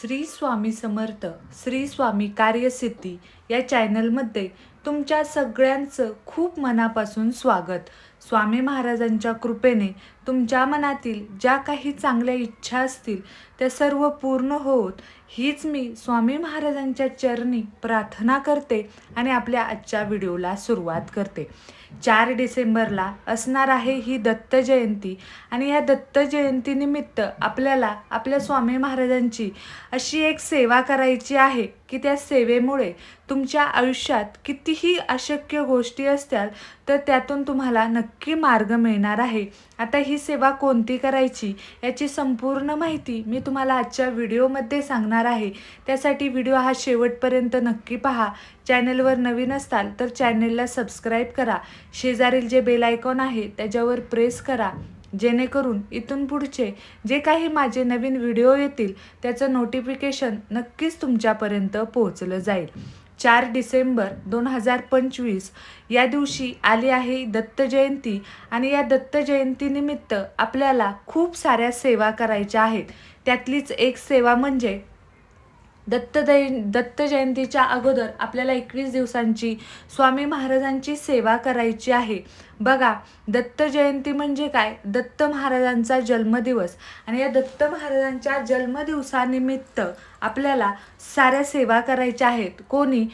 श्री स्वामी समर्थ श्री स्वामी कार्यसिद्धी या चॅनलमध्ये तुमच्या सगळ्यांचं खूप मनापासून स्वागत. स्वामी महाराजांच्या कृपेने तुमच्या मनातील ज्या काही चांगल्या इच्छा असतील त्या सर्व पूर्ण होत हीच मी स्वामी महाराजांच्या चरणी प्रार्थना करते आणि आपल्या आजच्या व्हिडिओला सुरुवात करते. चार डिसेंबरला असणार आहे ही दत्त जयंती आणि या दत्त जयंतीनिमित्त आपल्याला आपल्या स्वामी महाराजांची अशी एक सेवा करायची आहे की त्या सेवेमुळे तुमच्या आयुष्यात कितीही अशक्य गोष्टी असतील तर त्यातून तुम्हाला नक्की मार्ग मिळणार आहे. आता ही सेवा कोणती करायची याची संपूर्ण माहिती मी तुम्हाला आजच्या व्हिडिओमध्ये सांगणार आहे. त्यासाठी व्हिडिओ हा शेवटपर्यंत नक्की पहा. चॅनलवर नवीन असताल तर चॅनेलला सबस्क्राईब करा. शेजारील जे बेल आयकॉन आहे त्याच्यावर प्रेस करा. जेणेकरून इथून पुढचे जे काही माझे नवीन व्हिडिओ येतील त्याचं नोटिफिकेशन नक्कीच तुमच्यापर्यंत पोहोचलं जाईल. चार डिसेंबर दोन हजार पंचवीस. या दिवशी आली आहे दत्त जयंती आणि या दत्त जयंतीनिमित्त आपल्याला खूप साऱ्या सेवा करायच्या आहेत. त्यातलीच एक सेवा म्हणजे दत्तदय दत्त जयंतीच्या अगोदर आपल्याला एकवीस दिवसांची स्वामी महाराजांची सेवा करायची आहे. बघा दत्त जयंती म्हणजे काय? दत्त महाराजांचा जन्मदिवस. आणि या दत्त महाराजांच्या जन्मदिवसानिमित्त आपल्याला साऱ्या सेवा करायच्या आहेत. कोणी?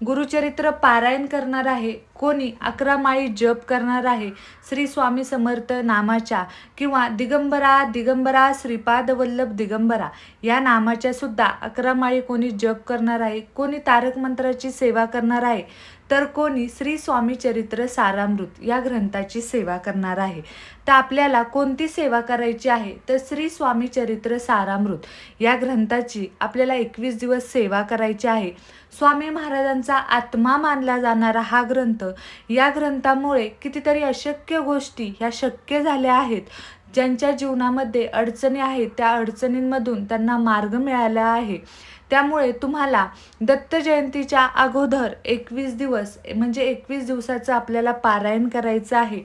गुरुचरित्र पारायण करणार आहे. कोणी अकरा माळी जप करणार आहे. श्री स्वामी समर्थ नामाच्या किंवा दिगंबरा दिगंबरा श्रीपाद वल्लभ दिगंबरा या नामाच्या सुद्धा अकरा माळी कोणी जप करणार आहे. कोणी तारक मंत्राची सेवा करणार आहे. तर कोणी श्री स्वामी चरित्र सारामृत या ग्रंथाची सेवा करणार आहे. तर आपल्याला कोणती सेवा करायची आहे? तर श्री स्वामी चरित्र सारामृत या ग्रंथाची आपल्याला एकवीस दिवस सेवा करायची आहे. स्वामी महाराजांचा आत्मा मानला जाणारा हा ग्रंथ या ग्रंथामुळे कितीतरी अशक्य गोष्टी ह्या शक्य झाल्या आहेत. ज्यांच्या जीवनामध्ये अडचणी आहेत त्या अडचणींमधून त्यांना मार्ग मिळाला आहे. त्यामुळे तुम्हाला दत्त जयंतीच्या अगोदर एकवीस दिवस म्हणजे एकवीस दिवसाचं आपल्याला पारायण करायचं आहे.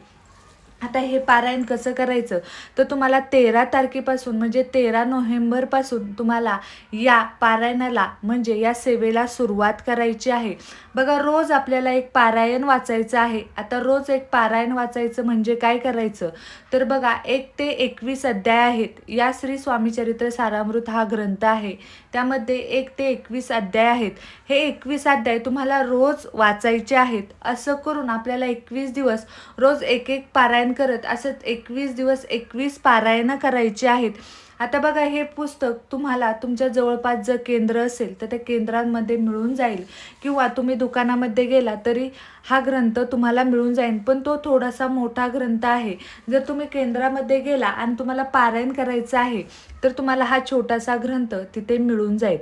आता हे पारायण कसं करायचं? तर तुम्हाला तेरा तारखेपासून म्हणजे तेरा नोव्हेंबरपासून तुम्हाला या पारायणाला म्हणजे या सेवेला सुरुवात करायची आहे. बघा रोज आपल्याला एक पारायण वाचायचं आहे. आता रोज एक पारायण वाचायचं म्हणजे काय करायचं? तर बघा एक ते एकवीस अध्याय आहेत. या श्री स्वामीचरित्र सारामृत हा ग्रंथ आहे. त्यामध्ये एक ते एकवीस अध्याय आहेत. हे एकवीस अध्याय तुम्हाला रोज वाचायचे आहेत. असं करून आपल्याला एकवीस दिवस रोज एक एक पारायण करत असं एकवीस दिवस एकवीस पारायणं करायची आहेत. आता बघा हे पुस्तक तुम्हाला तुमच्या जवळपास जर केंद्र असेल तर त्या केंद्रांमध्ये मिळून जाईल. किंवा तुम्ही दुकानामध्ये गेला तरी हा ग्रंथ तुम्हाला मिळून जाईल. पण तो थोडासा मोठा ग्रंथ आहे. जर तुम्ही केंद्रामध्ये गेला आणि तुम्हाला पारायण करायचं आहे तर तुम्हाला हा छोटासा ग्रंथ तिथे मिळून जाईल.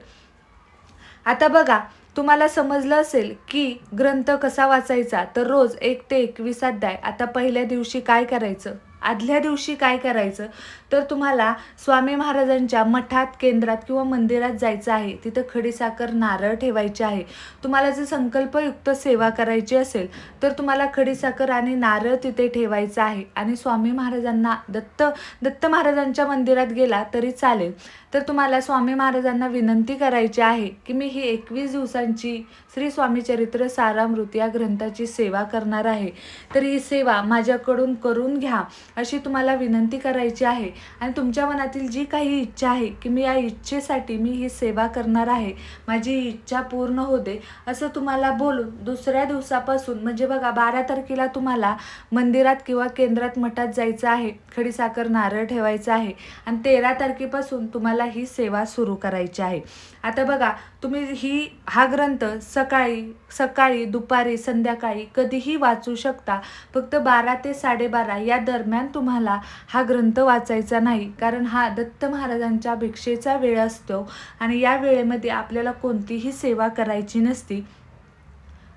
आता बघा तुम्हाला समजलं असेल की ग्रंथ कसा वाचायचा तर रोज एक ते एकवीस अध्याय. आता पहिल्या दिवशी काय करायचं? आदल्या दिवशी काय करायचं? तर तुम्हाला स्वामी महाराजांच्या मठात केंद्रात किंवा मंदिरात जायचं आहे. तिथं खडीसाखर नारळ ठेवायचे आहे. तुम्हाला जर संकल्पयुक्त सेवा करायची असेल तर तुम्हाला खडीसाखर आणि नारळ तिथे ठेवायचं आहे. आणि स्वामी महाराजांना दत्त दत्त महाराजांच्या मंदिरात गेला तरी चालेल. तर तुम्हाला स्वामी महाराजांना विनंती करायची आहे की मी ही एकवीस दिवसांची श्री स्वामी चरित्र सारामृत या ग्रंथाची सेवा करणार आहे. तर ही सेवा माझ्याकडून करून घ्या. अशी तुम्हाला विनंती करायची आहे. आणि तुमच्या मनातील जी काही इच्छा आहे की मी या इच्छेसाठी मी ही सेवा करणार आहे माझी इच्छा पूर्ण होते असं तुम्हाला बोलून दुसऱ्या दिवसापासून म्हणजे बघा बारा तारखेला तुम्हाला मंदिरात किंवा केंद्रात मठात जायचं आहे खडीसाखर नारळ ठेवायचं आहे आणि तेरा तारखेपासून तुम्हाला ही सेवा सुरू करायची आहे. आता बघा तुम्ही ही हा ग्रंथ सकाळी सकाळी दुपारी संध्याकाळी कधीही वाचू शकता. फक्त बारा ते साडेबारा या दरम्यान तुम्हाला हा ग्रंथ वाचायचा नाही कारण हा दत्त महाराजांच्या भिक्षेचा वेळ असतो आणि या वेळेमध्ये आपल्याला कोणतीही सेवा करायची नसती.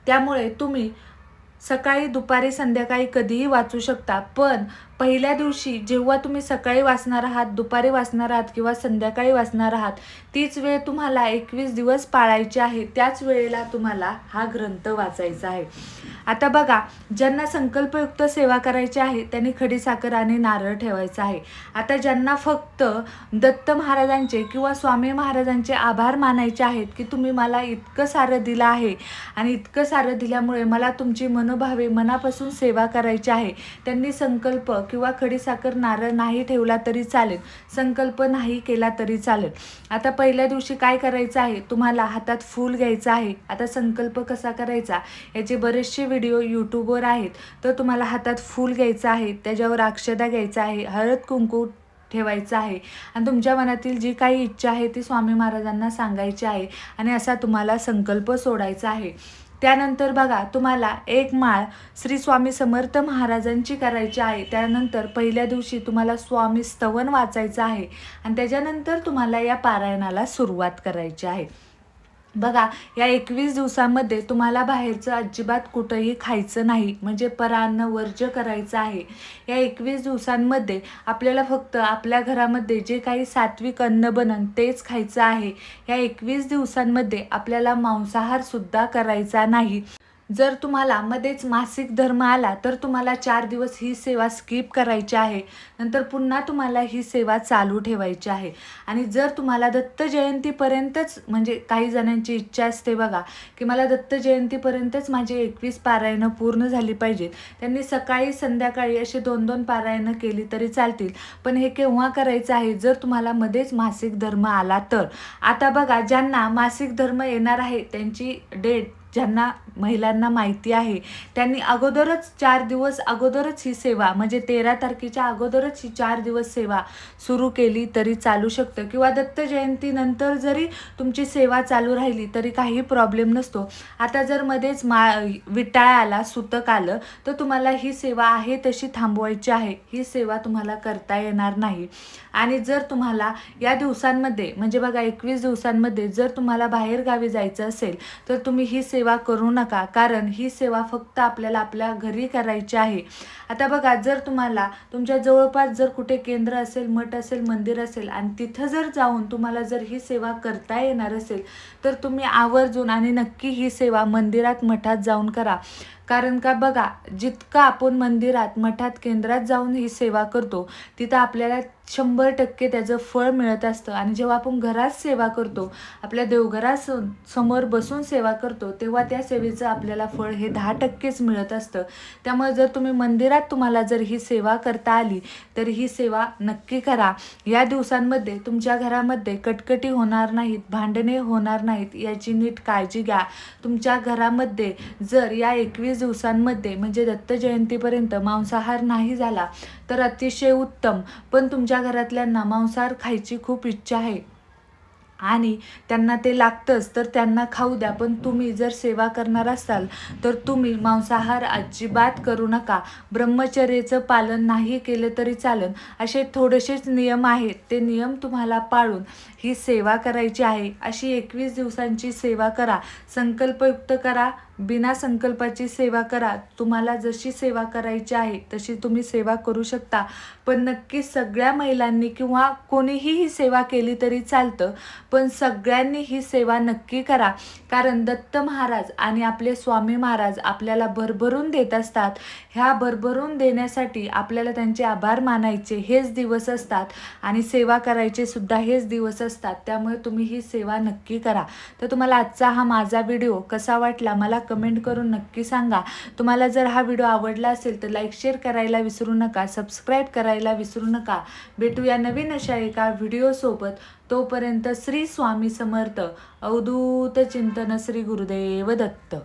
त्यामुळे तुम्ही सकाळी दुपारी संध्याकाळी कधीही वाचू शकता पण पहिल्या दिवशी जेव्हा तुम्ही सकाळी वाचणार आहात दुपारी वाचणार आहात किंवा संध्याकाळी वाचणार आहात तीच वेळ तुम्हाला एकवीस दिवस पाळायची आहे. त्याच वेळेला तुम्हाला हा ग्रंथ वाचायचा आहे. आता बघा ज्यांना संकल्पयुक्त सेवा करायची आहे त्यांनी खडीसाखर आणि नारळ ठेवायचा आहे. आता ज्यांना फक्त दत्त महाराजांचे किंवा स्वामी महाराजांचे आभार मानायचे आहेत की तुम्ही मला इतकं सारं दिलं आहे आणि इतकं सारं दिल्यामुळे मला तुमची मनोभावे मनापासून सेवा करायची आहे त्यांनी संकल्प किंवा खडीसाखर नारळ नाही ठेवला तरी चालेल. संकल्प नाही केला तरी चालेल. आता पहिल्या दिवशी काय करायचं आहे? तुम्हाला हातात फूल घ्यायचं आहे. आता संकल्प कसा करायचा? याचे बरेचसे व्हिडिओ यूट्यूबवर आहेत. तर तुम्हाला हातात फूल घ्यायचं आहे. त्याच्यावर अक्षदा घ्यायचा आहे. हळद कुंकू ठेवायचं आहे. आणि तुमच्या मनातील जी काही इच्छा आहे ती स्वामी महाराजांना सांगायची आहे. आणि असा तुम्हाला संकल्प सोडायचा आहे. त्यानंतर बघा तुम्हाला एक माळ श्री स्वामी समर्थ महाराजांची करायची आहे. त्यानंतर पहिल्या दिवशी तुम्हाला स्वामी स्तवन वाचायचं आहे. आणि त्याच्यानंतर तुम्हाला या पारायणाला सुरुवात करायची आहे. बघा या एकवीस दिवसांमध्ये तुम्हाला बाहेरचं अजिबात कुठंही खायचं नाही. म्हणजे परान्न वर्ज्य करायचं आहे. या एकवीस दिवसांमध्ये आपल्याला फक्त आपल्या घरामध्ये जे काही सात्विक अन्न बनन तेच खायचं आहे. या एकवीस दिवसांमध्ये आपल्याला मांसाहारसुद्धा करायचा नाही. जर तुम्हाला मध्येच मासिक धर्म आला तर तुम्हाला चार दिवस ही सेवा स्किप करायची आहे. नंतर पुन्हा तुम्हाला ही सेवा चालू ठेवायची आहे. आणि जर तुम्हाला दत्त जयंतीपर्यंतच म्हणजे काही जणांची इच्छा असते बघा की मला दत्त जयंतीपर्यंतच माझी एकवीस पारायणं पूर्ण झाली पाहिजेत. त्यांनी सकाळी संध्याकाळी अशी दोन दोन पारायणं केली तरी चालतील. पण हे केव्हा करायचं आहे? जर तुम्हाला मध्येच मासिक धर्म आला तर. आता बघा ज्यांना मासिक धर्म येणार आहे त्यांची डेट ज्यांना महिलांना माहिती आहे त्यांनी अगोदरच चार दिवस अगोदरच ही सेवा म्हणजे तेरा तारखेच्या अगोदरच ही चार दिवस सेवा सुरू केली तरी चालू शकतं. किंवा दत्त जयंतीनंतर जरी तुमची सेवा चालू राहिली तरी काही प्रॉब्लेम नसतो. आता जर मध्येच मा विटाळ आला सुतक आलं तर तुम्हाला ही सेवा आहे तशी थांबवायची आहे. ही सेवा तुम्हाला करता येणार नाही. आणि जर तुम्हाला या दिवसांमध्ये म्हणजे बघा एकवीस दिवसांमध्ये जर तुम्हाला बाहेरगावी जायचं असेल तर तुम्ही ही सेवा करू नका कारण ही सेवा फक्त आपल्याला आपल्या घरी करायची आहे. आता बघा जर तुम्हाला तुमच्या जवळपास जर कुठे केंद्र असेल मठ असेल मंदिर असेल आणि तिथं जर जाऊन तुम्हाला जर ही सेवा करता येणार असेल तर तुम्ही आवर्जून आणि नक्की ही सेवा मंदिरात मठात जाऊन करा. कारण का बघा जितकं आपण मंदिरात मठात केंद्रात जाऊन ही सेवा करतो तिथं आपल्याला शंभर टक्के त्याचं फळ मिळत असतं. आणि जेव्हा आपण घरात सेवा करतो आपल्या देवघरास समोर बसून सेवा करतो तेव्हा त्या सेवेचं आपल्याला फळ हे दहा टक्केच मिळत असतं. त्यामुळे जर तुम्ही मंदिरात तुम्हाला जर ही सेवा करता आली तर ही सेवा नक्की करा. या दिवसांमध्ये तुमच्या घरामध्ये कटकटी होणार नाहीत भांडणे होणार नाहीत याची नीट काळजी घ्या. तुमच्या घरामध्ये जर या एकवीस दिवसांमध्ये म्हणजे दत्त जयंतीपर्यंत मांसाहार नाही झाला तर अतिशय उत्तम. पण तुमच्या घरातल्यांना मांसाहार खायची खूप इच्छा आहे. आणि त्यांना ते लागतंच तर त्यांना खाऊ द्या. पण तुम्ही जर सेवा करणार असाल तर तुम्ही मांसाहार अजिबात करू नका. ब्रह्मचर्याचं पालन नाही केलं तरी चालन. असे थोडेसेच नियम आहेत. ते नियम तुम्हाला पाळून ही सेवा करायची आहे. अशी एकवीस दिवसांची सेवा करा. संकल्पयुक्त करा. बिना संकल्पाची सेवा करा. तुम्हाला जशी सेवा करायची आहे तशी तुम्ही सेवा करू शकता. पण नक्की सगळ्या महिलांनी किंवा कोणीही ही सेवा केली तरी चालतं. पण सगळ्यांनी ही सेवा नक्की करा. कारण दत्त महाराज आणि आपले स्वामी महाराज आपल्याला भरभरून देत असतात. ह्या भरभरून देण्यासाठी आपल्याला त्यांचे आभार मानायचे हेच दिवस असतात. आणि सेवा करायचे सुद्धा हेच दिवस असतात. त्यामुळे तुम्ही ही सेवा नक्की करा. तर तुम्हाला आजचा हा माझा व्हिडिओ कसा वाटला? मला कमेंट करून नक्की सांगा. तुम्हाला जर हा व्हिडिओ आवडला असेल तर लाईक शेअर करायला विसरू नका. सबस्क्राईब करायला विसरू नका. भेटूया नवीन अशा एका व्हिडिओसोबत तोपर्यंत श्री स्वामी समर्थ. अवधूत चिंतन श्री गुरुदेव दत्त.